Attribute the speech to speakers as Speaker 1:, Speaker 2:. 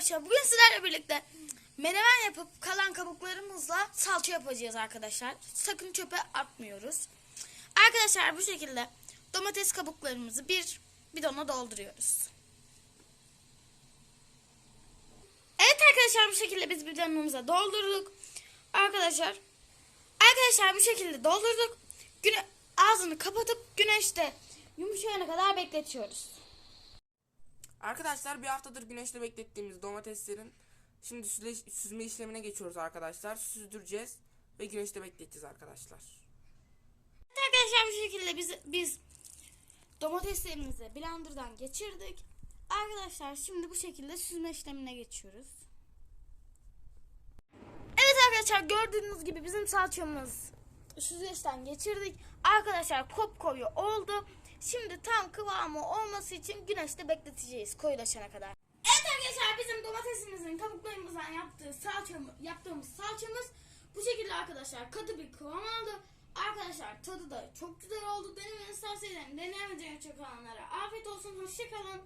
Speaker 1: arkadaşlar bugün sizlerle birlikte menemen yapıp kalan kabuklarımızla salça yapacağız arkadaşlar. Sakın çöpe atmıyoruz. Arkadaşlar bu şekilde domates kabuklarımızı bir bidona dolduruyoruz. Evet arkadaşlar bu şekilde biz bidonumuza doldurduk. Arkadaşlar arkadaşlar bu şekilde doldurduk. Güne ağzını kapatıp güneşte yumuşayana kadar bekletiyoruz.
Speaker 2: Arkadaşlar bir haftadır güneşte beklettiğimiz domateslerin şimdi süzle- süzme işlemine geçiyoruz arkadaşlar. Süzdüreceğiz ve güneşte bekleteceğiz arkadaşlar.
Speaker 1: Arkadaşlar bu şekilde biz biz domateslerimizi blenderdan geçirdik. Arkadaşlar şimdi bu şekilde süzme işlemine geçiyoruz. Evet arkadaşlar gördüğünüz gibi bizim salçamız süzgeçten geçirdik. Arkadaşlar koyu oldu. Şimdi tam kıvamı olması için güneşte bekleteceğiz koyulaşana kadar. Evet arkadaşlar bizim domatesimizin kabuklarımızdan yaptığı salçamız, yaptığımız salçamız bu şekilde arkadaşlar katı bir kıvam aldı. Arkadaşlar tadı da çok güzel oldu. Denemenizi tavsiye ederim. Denemeyeceğim çok olanlara afiyet olsun. Hoşçakalın.